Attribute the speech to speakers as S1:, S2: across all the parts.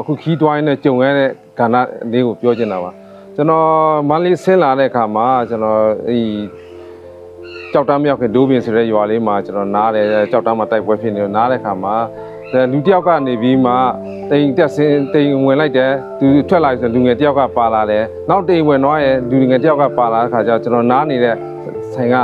S1: အခုခီးတွိုင်းနဲ့ကြုံရတဲ့ကဏ္ဍလေးကိုပြောချင်တာပါကျွန်တော်မန္တလေးဆင်းလာတဲ့အခါမှာကျွန်တော်အဲဒီကြောက်တမ်းမြောက်ခင်ဒိုးပင်ဆိုတဲ့ရွာလေးမှာကျွန်တော်နားတယ်ကြောက်တမ်းမှာတိုက်ပွဲဖြစ်နေတော့နားတဲ့အခါမှာအဲလူတစ်ယောက်ကနေပြီးမှတိမ်တက်ဆင်းတိမ်ဝင်လိုက်တယ်သူထွက်လာဆိုလူငယ်တစ်ယောက်ကပါလာတယ်နောက်တိမ်ဝင်တော့ရဲ့လူငယ်တစ်ယောက်ကပါလာတဲ့အခါကျတော့ကျွန်တော်နားနေတဲ့ဆိုင်က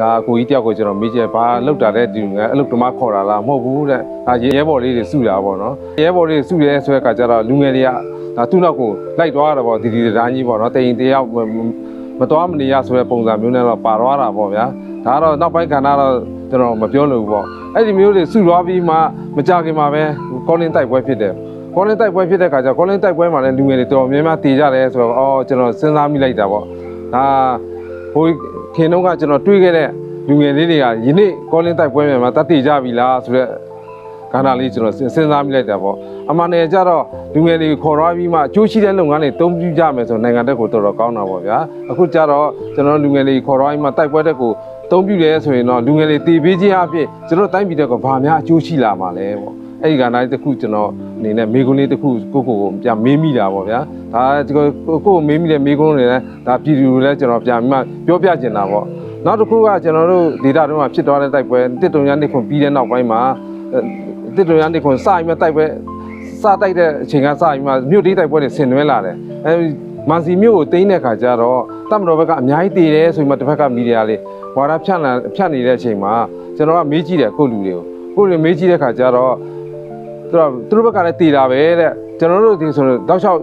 S1: ဒါကိုကြီးတယောက်ကိုကျွန်တော်မေးကြည့်ဘာလောက်တာလဲဒီငါအဲ့လိုတမခေါ်တာလားမဟုတ်ဘူးတဲ့ဒါရဲဘော်လေးတွေစုတာပေါ့နော်ရဲဘော်လေးစုရဲဆိုတဲ့အခါကျတော့လူငယ်တွေကဒါသူ့နောက်ကိုလိုက်သွားတာပေါ့ဒီဒီတန်းကြီးပေါ့နော်တိန်တယောက်မတော်မနေရဆိုတဲ့ပုံစံမျိုးနဲ့တော့ပါသွားတာပေါ့ဗျာဒါကတော့နောက်ပိုင်းခန္ဓာတော့ကျွန်တော်မပြောလို့ဘူးပေါ့အဲ့ဒီမျိုးတွေစုသွားပြီးမှမကြခင်မှာပဲကောလင်းတိုက်ပွဲဖြစ်တယ်ကောလင်းတိုက်ပွဲဖြစ်တဲ့ခါကျကောလင်းတိုက်ပွဲမှာလည်းလူငယ်တွေတော်တော်များများတည်ကြတယ်ဆိုတော့အော်ကျွန်တော်စဉ်းစားမိလိုက်တာပေါ့ဒါဟို ခင်တုန်းကကျွန်တော်တွေးခဲ့တဲ့လူငယ်လေးတွေကယနေ့ကောလင်းတိုက်ပွဲမှာတတ်တည်ကြပြီလားဆိုတော့ခန္ဓာလေးကျွန်တော်စဉ်းစားမိလိုက်တာပေါ့အမှန်တကယ်ကျတော့လူငယ်တွေခေါ်သွားပြီးမှအကျိုးရှိတဲ့လုပ်ငန်းတွေတုံးပြကြမယ်ဆိုနိုင်ငံတက်ကိုတော်တော်ကောင်းတာပေါ့ဗျာအခုကျတော့ကျွန်တော်လူငယ်တွေခေါ်သွားပြီးမှတိုက်ပွဲတက်ကိုတုံးပြတယ်ဆိုရင်တော့လူငယ်တွေတည်ပေးခြင်းအဖြစ်ကျွန်တော်တိုင်းပြည်တက်ကဘာများအကျိုးရှိလာမှာလဲပေါ့ အဲ့ဒီကဏ္ဍလေးတစ်ခုကျွန်တော်အနေနဲ့မေကွန်းလေးတစ်ခုကိုကိုကိုပြန်မေးမိတာပေါ့ဗျာဒါကိုကိုမေးမိတဲ့မေကွန်းတွေလည်းဒါပြည်သူတွေလည်းကျွန်တော်ပြန်ပြီးမှပြောပြချင်တာပေါ့နောက်တစ်ခုကကျွန်တော်တို့ဒေတာတုန်းကဖြစ်သွားတဲ့တိုက်ပွဲတစ်တုံရနေခွန်ပြီးတဲ့နောက်ပိုင်းမှာတစ်တုံရနေခွန်စပြီးမှတိုက်ပွဲစတိုက်တဲ့အချိန်ကစပြီးမှမြို့တေးတိုက်ပွဲတွေဆင်နွှဲလာတယ်အဲဒီမန်စီမြို့ကိုတင်းတဲ့ခါကျတော့တမတော်ဘက်ကအများကြီးတည်တယ်ဆိုပြီးမှတစ်ဖက်ကမီဒီယာလေးဝါဒဖြန့်လာဖြန့်နေတဲ့အချိန်မှာကျွန်တော်ကမေးကြည့်တယ်ကိုယ့်လူတွေကိုကိုယ့်လူမေးကြည့်တဲ့ခါကျတော့ သူတို့သူတို့ဘက်ကလည်းတည်တာပဲတဲ့ကျွန်တော်တို့ဒီဆိုတော့တောက်လျှောက်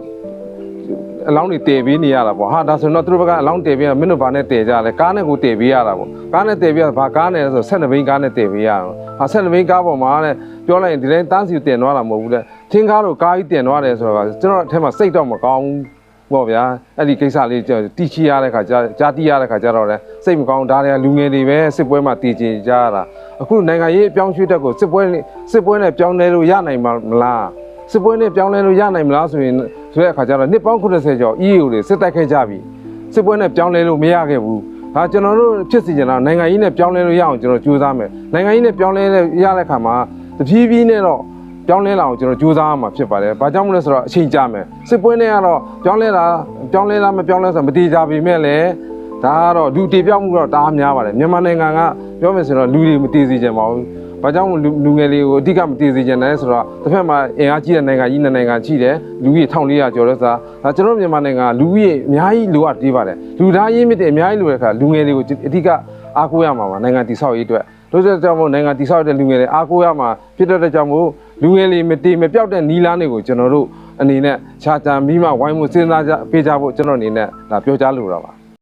S1: အလောင်းတွေတည်ပေးနေရတာပေါ့ဟာဒါဆိုရင်တော့သူတို့ဘက်ကအလောင်းတည်ပေးရမင်းတို့ဘာနဲ့တည်ကြလဲကားနဲ့ကိုတည်ပေးရတာပေါ့ကားနဲ့တည်ပေးရဘာကားနဲ့လဲဆို12ဘိန်းကားနဲ့တည်ပေးရတာဟာ12ဘိန်းကားပေါ်မှာတဲ့ပြောလိုက်ရင်ဒီတိုင်းတန်းစီတင်သွားတာမဟုတ်ဘူးတဲ့ထင်းကားတို့ကားကြီးတင်သွားတယ်ဆိုတော့ကျွန်တော်အထက်မှာစိတ်တော့မကောင်းဘူး ပေါ့ဗျာအဲ့ဒီကိစ္စလေးကျွန်တော်တီချီရတဲ့ခါကြာကြားတီးရတဲ့ခါကျတော့လေစိတ်မကောင်းဒါတွေကလူငယ်တွေပဲစစ်ပွဲမှာတည်ကြည်ကြရတာအခုနိုင်ငံရေးအပြောင်းရွှေ့တက်ကိုစစ်ပွဲနဲ့စစ်ပွဲနဲ့ပြောင်းလဲလို့ရနိုင်မှာမလားစစ်ပွဲနဲ့ပြောင်းလဲလို့ရနိုင်မလားဆိုရင်ဆိုတဲ့အခါကျတော့နှစ်ပေါင်း80ကျော် EAO တွေစစ်တိုက်ခဲ့ကြပြီစစ်ပွဲနဲ့ပြောင်းလဲလို့မရခဲ့ဘူးဒါကျွန်တော်တို့ဖြစ်စီကြတာနိုင်ငံရေးနဲ့ပြောင်းလဲလို့ရအောင်ကျွန်တော်ကြိုးစားမယ်နိုင်ငံရေးနဲ့ပြောင်းလဲရတဲ့အခါမှာတဖြည်းဖြည်းနဲ့တော့ ပြောင်းလဲလာအောင်ကျွန်တော်ကြိုးစားရမှာဖြစ်ပါတယ်ဘာကြောင့်မလဲဆိုတော့အချိန်ကြာမယ်စစ်ပွဲနဲ့ကတော့ပြောင်းလဲလာပြောင်းလဲလားမပြောင်းလဲဆိုတော့မတည်ကြပေမဲ့လည်းဒါကတော့လူတည်ပြောက်မှုတော့တအားများပါတယ်မြန်မာနိုင်ငံကပြောမယ်ဆိုတော့လူတွေမတည်စီကြပါဘူး။ဘာကြောင့်လူလူငယ်လေးကိုအဓိကမတည်စေချင်တယ်ဆိုတော့တစ်ဖက်မှာအင်အားကြီးတဲ့နိုင်ငံကြီးနှစ်နိုင်ငံရှိတယ်လူကြီး1400ကျော်တဲ့စားဒါကျွန်တော်တို့မြန်မာနိုင်ငံကလူကြီးအများကြီးလိုအပ်သေးပါတယ်လူသားရင်းမြစ်တဲ့အများကြီးလိုတဲ့ခါလူငယ်လေးကိုအဓိကအားကိုးရမှာပါနိုင်ငံတည်ဆောက်ရေးအတွက် တို့ကြောင့်မို့နိုင်ငံတည်ဆောက်တဲ့လူငယ်တွေအားကိုးရမှာဖြစ်တဲ့ကြောင့်မို့လူငယ်လေးမတည်မပြောက်တဲ့နီလာတွေကိုကျွန်တော်တို့အနေနဲ့ခြားတံပြီးမှဝိုင်းမှုစဉ်းစားကြပေးကြဖို့ကျွန်တော်အနေနဲ့ဒါပြောကြားလိုတာပါ